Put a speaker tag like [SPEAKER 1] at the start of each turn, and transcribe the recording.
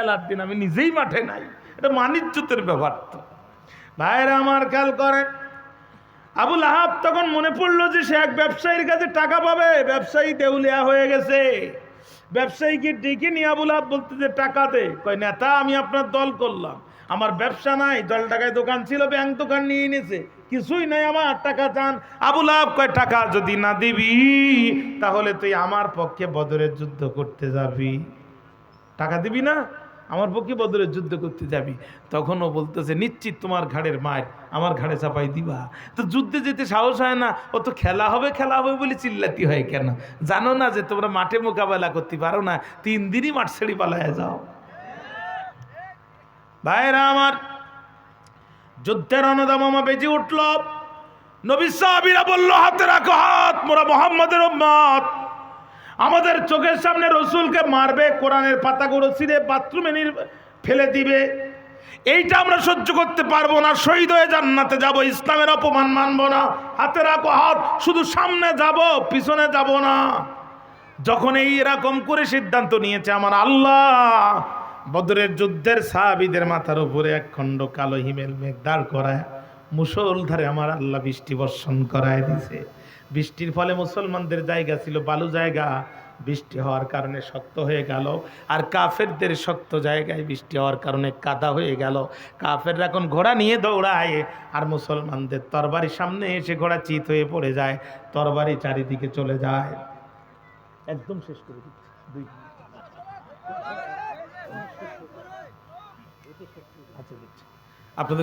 [SPEAKER 1] খেলার দিন আমি নিজেই মাঠে নাই। এটা মানিজ্যতের ব্যাপার তো। ভাইরা আমার খেয়াল করেন আবুল আহাব তখন মনে পড়ল যে সে এক ব্যবসায়ীর কাছে টাকা পাবে, ব্যবসায়ী দেউলিয়া হয়ে গেছে। ব্যবসায়ীকে ডেকে নিয়ে আবুল আহাব বলতে যে টাকা দে? কয়, নেতা, আমি আপনার দল করলাম। আমার ব্যবসা নাই দল টাকায় দোকান ছিল, ব্যাংক দোকান নিয়ে এনেছে। কিছুই নাই আমার, টাকা চান। আবুল আহাব কয়, টাকা যদি না দিবি, তাহলে তুই আমার পক্ষে বদরের যুদ্ধ করতে যাবি। টাকা দিবি না? আমার পক্ষে বদরের যুদ্ধ করতে যাবি। তখনও বলতেছে, নিশ্চিত তোমার ঘাড়ের মায়ের আমার ঘাড়ে চাপাই দিবা। তো যুদ্ধে যেতে সাহস হয় না ও তো খেলা হবে খেলা হবে বলে চিল্লাতি হয় কেন? জানো না যে তোমরা মাঠে মোকাবেলা করতে পারো না, তিন দিনই মাঠ ছেড়ে পালায় যাও। ভাইরা আমার, যুদ্ধের অনুদামা বেজে উঠল। নবী সাহাবীরা বলল, হাতে রাখো হাত, মোরা মোহাম্মদের উম্মত। আমাদের চোখের সামনে রসুলকে মারবে, কোরআনের পাতাগুলো ছিঁড়ে বাথরুমে ফেলে দিবে। এইটা আমরা সহ্য করতে পারব না, শহীদ হয়ে জান্নাতে যাব, ইসলামের অপমান মানবো না, হাতে রাখো হাত, শুধু সামনে যাব, পিছনে যাব না। যখন এই এরকম করে সিদ্ধান্ত নিয়েছে আমার আল্লাহ, বদরের যুদ্ধের সাহাবিদের মাথার উপরে এক খণ্ড কালো হিমেল মেঘ দাঁড় করায়। মুসলধারে আমার আল্লাহ বৃষ্টি বর্ষণ করায় দিছে। বৃষ্টির ফলে মুসলমানদের জায়গা ছিল বালু জায়গা। বৃষ্টি হওয়ার কারণে শক্ত হয়ে গেল। আর কাফেরদের শক্ত জায়গায় বৃষ্টি হওয়ার কারণে কাদা হয়ে গেল। কাফেররা এখন ঘোড়া নিয়ে দৌড়ায়। আর মুসলমানদের তরবারি সামনে এসে ঘোড়া চিত হয়ে পড়ে যায়। তরবারি চারিদিকে চলে যায়। একদম শেষ করে আচ্ছা আপনাদের